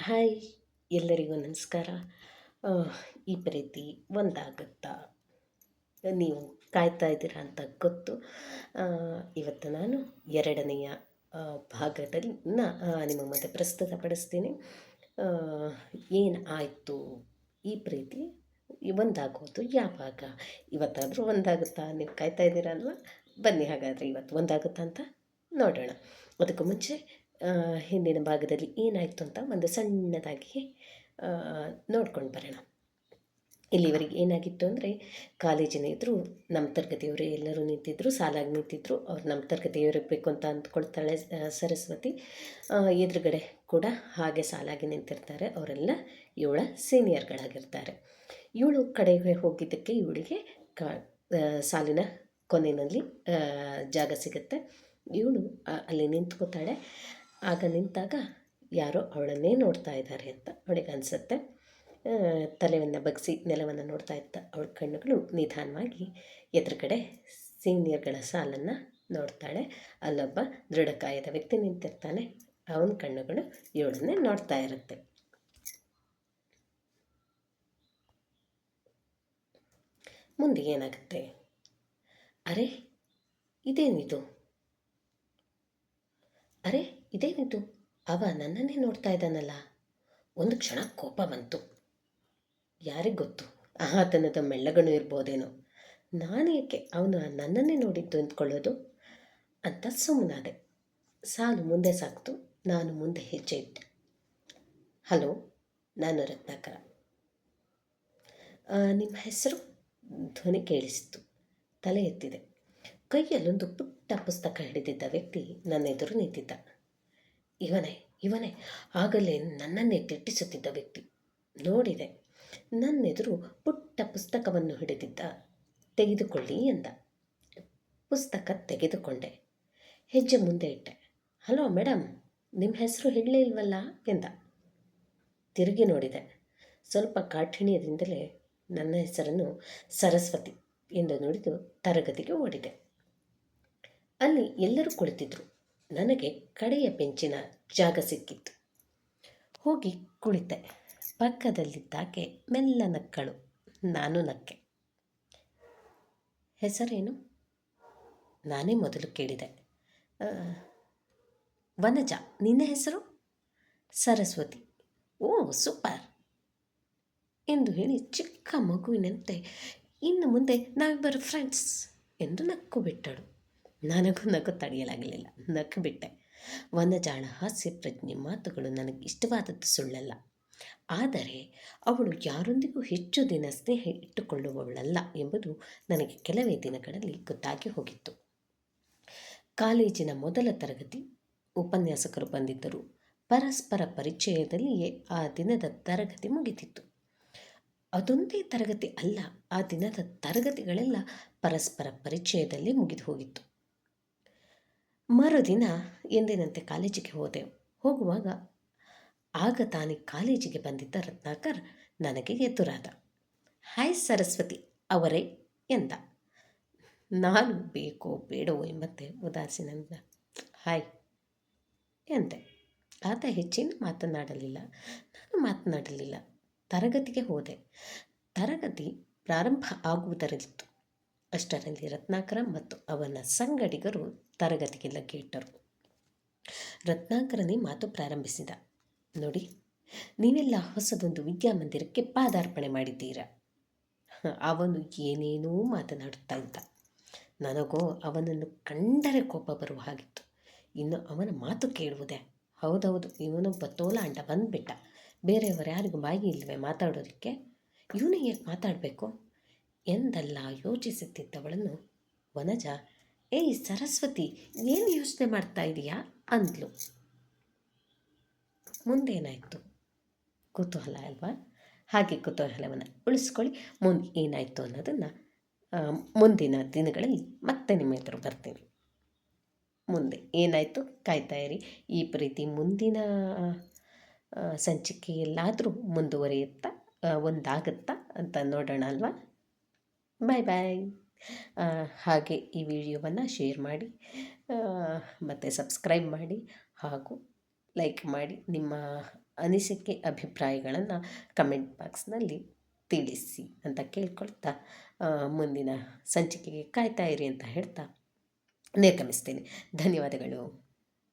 Hi ಎಲ್ಲರಿಗೂ ನಮಸ್ಕಾರ. ಈ ಪ್ರೀತಿ ಒಂದಾಗುತ್ತಾ? ನೀವು ಕಾಯ್ತಾ ಇದ್ದೀರಾ ಅಂತ ಗೊತ್ತು. ಇವತ್ತು ನಾನು ಎರಡನೆಯ ಆ, ಭಾಗದಲ್ಲಿ ನ- ಆ, ನಿಮ್ಮ ಮತ್ತೆ ಪ್ರಸ್ತುತಪಡಿಸ್ತೀನಿ. ಏನು ಆಯಿತು? ಈ ಪ್ರೀತಿ ಒಂದಾಗೋದು ಯಾವಾಗ? ಇವತ್ತಾದರೂ ಒಂದಾಗುತ್ತಾ? ನೀವು ಕಾಯ್ತಾ ಇದ್ದೀರಲ್ವ? ಬನ್ನಿ ಹಾಗಾದರೆ ಇವತ್ತು ಒಂದಾಗುತ್ತಾ ಅಂತ ನೋಡೋಣ. ಅದಕ್ಕೂ ಮುಂಚೆ ಹಿಂದಿನ ಭಾಗದಲ್ಲಿ ಏನಾಯಿತು ಅಂತ ಒಂದು ಸಣ್ಣದಾಗಿ ನೋಡ್ಕೊಂಡು ಬರೋಣ. ಇಲ್ಲಿವರೆಗೆ ಏನಾಗಿತ್ತು ಅಂದರೆ, ಕಾಲೇಜಿನ ಎದುರು ನಮ್ಮ ತರಗತಿಯವರು ಎಲ್ಲರೂ ನಿಂತಿದ್ದರು ಸಾಲಾಗಿ ನಿಂತಿದ್ದರು ಅವ್ರು ನಮ್ಮ ತರಗತಿಯವರಿರಬೇಕು ಅಂತ ಅಂದ್ಕೊಳ್ತಾಳೆ ಸರಸ್ವತಿ. ಎದುರುಗಡೆ ಕೂಡ ಹಾಗೆ ಸಾಲಾಗಿ ನಿಂತಿರ್ತಾರೆ. ಅವರೆಲ್ಲ ಇವಳ ಸೀನಿಯರ್ಗಳಾಗಿರ್ತಾರೆ. ಇವಳು ಕಡೆಗೆ ಹೋಗಿದ್ದಕ್ಕೆ ಇವಳಿಗೆ ಕಾ ಸಾಲಿನ ಕೊನೆಯಲ್ಲಿ ಜಾಗ ಸಿಗುತ್ತೆ. ಇವಳು ಅಲ್ಲಿ ನಿಂತ್ಕೋತಾಳೆ ಆಗ ನಿಂತಾಗ ಯಾರೋ ಅವಳನ್ನೇ ನೋಡ್ತಾ ಇದ್ದಾರೆ ಅಂತ ಅವಳಿಗೆ ಅನಿಸುತ್ತೆ. ತಲೆಯನ್ನು ಬಗ್ಸಿ ನೆಲವನ್ನು ನೋಡ್ತಾ ಇದ್ದ ಅವಳ ಕಣ್ಣುಗಳು ನಿಧಾನವಾಗಿ ಎದುರುಗಡೆ ಸೀನಿಯರ್ಗಳ ಸಾಲನ್ನು ನೋಡ್ತಾಳೆ. ಅಲ್ಲೊಬ್ಬ ದೃಢಕಾಯದ ವ್ಯಕ್ತಿ ನಿಂತಿರ್ತಾನೆ. ಅವನ ಕಣ್ಣುಗಳು ಇವಳನ್ನೇ ನೋಡ್ತಾ ಇರುತ್ತೆ. ಮುಂದೆ ಏನಾಗುತ್ತೆ? ಅರೆ, ಇದೇನಿದು? ಇದೇನಿದು? ಅವ ನನ್ನನ್ನೇ ನೋಡ್ತಾ ಇದ್ದಾನಲ್ಲ. ಒಂದು ಕ್ಷಣ ಕೋಪ ಬಂತು. ಯಾರಿಗೆ ಗೊತ್ತು? ಆತನದ ಮೆಳ್ಳಗಣು ಇರ್ಬೋದೇನೋ. ನಾನು ಏಕೆ ಅವನು ನನ್ನನ್ನೇ ನೋಡಿದ್ದು ಅಂದ್ಕೊಳ್ಳೋದು? ಅಂತ ಸುಮ್ಮನಾದೆ ಸಾಲು ಮುಂದೆ ಸಾಕ್ತು. ನಾನು ಮುಂದೆ ಹೆಜ್ಜೆ ಇಟ್ಟೆ. ಹಲೋ, ನಾನು ರತ್ನಾಕರ. ನಿಮ್ಮ ಹೆಸರು? ಧ್ವನಿ ಕೇಳಿಸಿತು ತಲೆ ಎತ್ತಿದೆ. ಕೈಯಲ್ಲೊಂದು ಪುಟ್ಟ ಪುಸ್ತಕ ಹಿಡಿದಿದ್ದ ವ್ಯಕ್ತಿ ನನ್ನ ಎದುರು ನಿಂತಿದ್ದ. ಇವನೇ ಇವನೇ. ಆಗಲೇ ನನ್ನನ್ನೇ ತಿಟ್ಟಿಸುತ್ತಿದ್ದ ವ್ಯಕ್ತಿ. ನೋಡಿದೆ, ನನ್ನೆದುರು ಪುಟ್ಟ ಪುಸ್ತಕವನ್ನು ಹಿಡಿದಿದ್ದ. ತೆಗೆದುಕೊಳ್ಳಿ ಎಂದ. ಪುಸ್ತಕ ತೆಗೆದುಕೊಂಡೆ. ಹೆಜ್ಜೆ ಮುಂದೆ ಇಟ್ಟೆ. ಹಲೋ ಮೇಡಮ್ ನಿಮ್ಮ ಹೆಸರು ಹೇಳಲೇ ಇಲ್ವಲ್ಲ ಎಂದ. ತಿರುಗಿ ನೋಡಿದೆ. ಸ್ವಲ್ಪ ಕಾಠಿಣ್ಯದಿಂದಲೇ ನನ್ನ ಹೆಸರನ್ನು ಸರಸ್ವತಿ ಎಂದು ನುಡಿದು ತರಗತಿಗೆ ಓಡಿದೆ. ಅಲ್ಲಿ ಎಲ್ಲರೂ ಕುಳಿತಿದ್ರು. ನನಗೆ ಕಡೆಯ ಬೆಂಚಿನ ಜಾಗ ಸಿಕ್ಕಿತ್ತು. ಹೋಗಿ ಕುಳಿತೆ. ಪಕ್ಕದಲ್ಲಿದ್ದಾಕೆ ಮೆಲ್ಲ ನಕ್ಕಳು. ನಾನು ನಕ್ಕೆ. ಹೆಸರೇನು? ನಾನೇ ಮೊದಲು ಕೇಳಿದೆ. ವನಜ, ನಿನ್ನ ಹೆಸರು? ಸರಸ್ವತಿ. ಓ, ಸೂಪರ್. ಎಂದು ಹೇಳಿ ಚಿಕ್ಕ ಮಗುವಿನಂತೆ, ಇನ್ನು ಮುಂದೆ ನಾವಿಬ್ಬರು ಫ್ರೆಂಡ್ಸ್ ಎಂದು ನಕ್ಕು ಬಿಟ್ಟಳು. ನನಗೂ ನಗು ತಡೆಯಲಾಗಲಿಲ್ಲ. ನಕ್ಕು ಬಿಟ್ಟೆ. ವನಜಾಳ ಹಾಸ್ಯ ಪ್ರಜ್ಞೆ ಮಾತುಗಳು ನನಗೆ ಇಷ್ಟವಾದದ್ದು ಸುಳ್ಳಲ್ಲ. ಆದರೆ ಅವಳು ಯಾರೊಂದಿಗೂ ಹೆಚ್ಚು ದಿನ ಸ್ನೇಹ ಇಟ್ಟುಕೊಳ್ಳುವವಳಲ್ಲ ಎಂಬುದು ನನಗೆ ಕೆಲವೇ ದಿನಗಳಲ್ಲಿ ಗೊತ್ತಾಗಿ ಹೋಗಿತ್ತು. ಕಾಲೇಜಿನ ಮೊದಲ ತರಗತಿ ಉಪನ್ಯಾಸಕರು ಬಂದಿದ್ದರು. ಪರಸ್ಪರ ಪರಿಚಯದಲ್ಲಿಯೇ ಆ ದಿನದ ತರಗತಿ ಮುಗಿದಿತ್ತು. ಅದೊಂದೇ ತರಗತಿ ಅಲ್ಲ, ಆ ದಿನದ ತರಗತಿಗಳೆಲ್ಲ ಪರಸ್ಪರ ಪರಿಚಯದಲ್ಲಿ ಮುಗಿದು ಹೋಗಿತ್ತು. ಮರುದಿನ ಎಂದಿನಂತೆ ಕಾಲೇಜಿಗೆ ಹೋದೆ. ಹೋಗುವಾಗ ಆಗ ತಾನೇ ಕಾಲೇಜಿಗೆ ಬಂದಿದ್ದ ರತ್ನಾಕರ್ ನನಗೆ ಎದುರಾದ. ಹಾಯ್ ಸರಸ್ವತಿ ಅವರೇ ಎಂದ. ನಾನು ಬೇಕೋ ಬೇಡವೋ ಎಂಬಂತೆ ಉದಾಸೀನಂದ ಹಾಯ್ ಎಂದೆ. ಆತ ಹೆಚ್ಚಿನ ಮಾತನಾಡಲಿಲ್ಲ. ನಾನು ಮಾತನಾಡಲಿಲ್ಲ. ತರಗತಿಗೆ ಹೋದೆ. ತರಗತಿ ಪ್ರಾರಂಭ ಆಗುವುದರಲ್ಲಿತ್ತು. ಅಷ್ಟರಲ್ಲಿ ರತ್ನಾಕರ ಮತ್ತು ಅವನ ಸಂಗಡಿಗರು ತರಗತಿಗೆ ಲಗ್ಗೆ ಇಟ್ಟರು ರತ್ನಾಕರನೇ ಮಾತು ಪ್ರಾರಂಭಿಸಿದ. ನೋಡಿ, ನೀವೆಲ್ಲ ಹೊಸದೊಂದು ವಿದ್ಯಾಮಂದಿರಕ್ಕೆ ಪಾದಾರ್ಪಣೆ ಮಾಡಿದ್ದೀರಾ. ಅವನು ಏನೇನೋ ಮಾತನಾಡುತ್ತಾ ಇದ್ದ. ನನಗೋ ಅವನನ್ನು ಕಂಡರೆ ಕೋಪ ಬರುವ ಹಾಗಿತ್ತು. ಇನ್ನು ಅವನ ಮಾತು ಕೇಳುವುದೇ? ಹೌದೌದು, ಇವನೊಬ್ಬ ತೋಲಾಂಡ ಬಂದುಬಿಟ್ಟ. ಬೇರೆಯವರು ಯಾರಿಗೂ ಬಾಯಿ ಇಲ್ಲವೆ ಮಾತಾಡೋದಕ್ಕೆ? ಇವನು ಯಾಕೆ ಮಾತಾಡಬೇಕು? ಎಂದೆಲ್ಲ ಯೋಚಿಸುತ್ತಿದ್ದವಳನ್ನು ವನಜ ಏಯ್ ಸರಸ್ವತಿ, ಏನು ಯೋಚನೆ ಮಾಡ್ತಾ ಇದೀಯಾ? ಅಂದ್ಲು. ಮುಂದೇನಾಯಿತು? ಕುತೂಹಲ ಅಲ್ವಾ? ಹಾಗೆ ಕುತೂಹಲವನ್ನು ಉಳಿಸ್ಕೊಳ್ಳಿ. ಮುಂದೆ ಏನಾಯಿತು ಅನ್ನೋದನ್ನು ಮುಂದಿನ ದಿನಗಳಲ್ಲಿ ಮತ್ತೆ ನಿಮ್ಮ ಎದುರು ಬರ್ತೀನಿ. ಮುಂದೆ ಏನಾಯಿತು? ಕಾಯ್ತಾ ಇರಿ. ಈ ಪ್ರೀತಿ ಮುಂದಿನ ಸಂಚಿಕೆಯಲ್ಲಾದರೂ ಮುಂದುವರಿಯುತ್ತಾ ಒಂದಾಗುತ್ತಾ ಅಂತ ನೋಡೋಣ ಅಲ್ವಾ? ಬಾಯ್ ಬಾಯ್ ಹಾಗೆ ಈ ವಿಡಿಯೋವನ್ನು ಶೇರ್ ಮಾಡಿ ಮತ್ತು ಸಬ್ಸ್ಕ್ರೈಬ್ ಮಾಡಿ, ಹಾಗೂ ಲೈಕ್ ಮಾಡಿ ನಿಮ್ಮ ಅನಿಸಿಕೆ ಅಭಿಪ್ರಾಯಗಳನ್ನು ಕಮೆಂಟ್ ಬಾಕ್ಸ್ನಲ್ಲಿ ತಿಳಿಸಿ ಅಂತ ಕೇಳ್ಕೊಳ್ತಾ ಮುಂದಿನ ಸಂಚಿಕೆಗೆ ಕಾಯ್ತಾ ಇರಿ ಅಂತ ಹೇಳ್ತಾ ನಿರ್ಗಮಿಸ್ತೇನೆ ಧನ್ಯವಾದಗಳು.